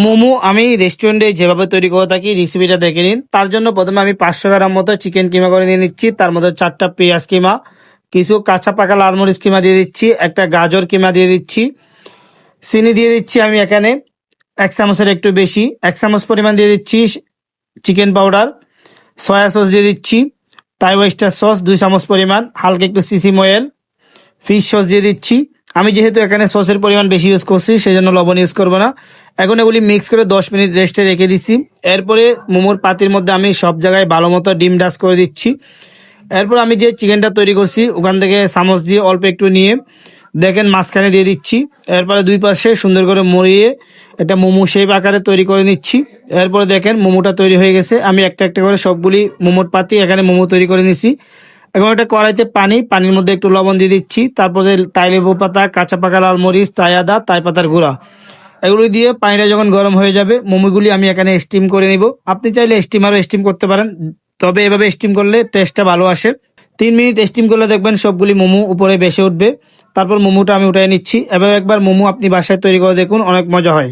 মোমো আমি রেস্টুরেন্টে যেভাবে তৈরি করে থাকি রেসিপিটা দেখে নিন। তার জন্য প্রথমে আমি পাঁচশো গ্রাম মতো চিকেন কিমা করে নিয়ে নিচ্ছি। তার মধ্যে চারটা পেঁয়াজ কিমা, কিছু কাঁচা পাকা লাল মরিচ কিমা দিয়ে দিচ্ছি, একটা গাজর কিমা দিয়ে দিচ্ছি, চিনি দিয়ে দিচ্ছি আমি এখানে, এক চামচের একটু বেশি, এক চামচ পরিমাণ দিয়ে দিচ্ছি চিকেন পাউডার সয়া সস দিয়ে দিচ্ছি তাই ওয়েস্টার সস দুই চামচ পরিমাণ, হালকা একটু সিসিম অয়েল ফিশ সস দিয়ে দিচ্ছি আমি যেহেতু এখানে সসের পরিমাণ বেশি ইউজ করছি সেই জন্য লবণ ইউজ করব না। এখন এগুলি মিক্স করে দশ মিনিট রেস্টে রেখে দিচ্ছি। এরপরে মোমোর পাতির মধ্যে আমি সব জায়গায় ভালো মতো ডিম ডাস করে দিচ্ছি। এরপর আমি যে চিকেনটা তৈরি করছি, ওখান থেকে চামচ দিয়ে অল্প একটু নিয়ে দেখেন মাঝখানে দিয়ে দিচ্ছি। এরপরে দুই পাশে সুন্দর করে মরিয়ে একটা মোমো শেপ আকারে তৈরি করে নিচ্ছি। এরপরে দেখেন মোমোটা তৈরি হয়ে গেছে। আমি একটা একটা করে সবগুলি মোমোর পাতি এখানে মোমো তৈরি করে নিচ্ছি এখন একটা কড়াইতে পানি, পানির মধ্যে একটু লবণ দিয়ে দিচ্ছি। তারপরে তাই লেবু পাতা কাঁচা পাকা লাল মরিচ, তাই আদা, তাই পাতার গুঁড়া। এগুলো দিয়ে পানিটা যখন গরম হয়ে যাবে, মোমোগুলি আমি এখানে স্টিম করে নিব। আপনি চাইলে স্টিমারও স্টিম করতে পারেন, তবে এভাবে স্টিম করলে টেস্টটা ভালো আসে। তিন মিনিট স্টিম করলে দেখবেন সবগুলি মোমো উপরে বেসে উঠবে। তারপর মোমোটা আমি উঠাই নিচ্ছি। এভাবে একবার মোমো আপনি বাসায় তৈরি করে দেখুন, অনেক মজা হয়।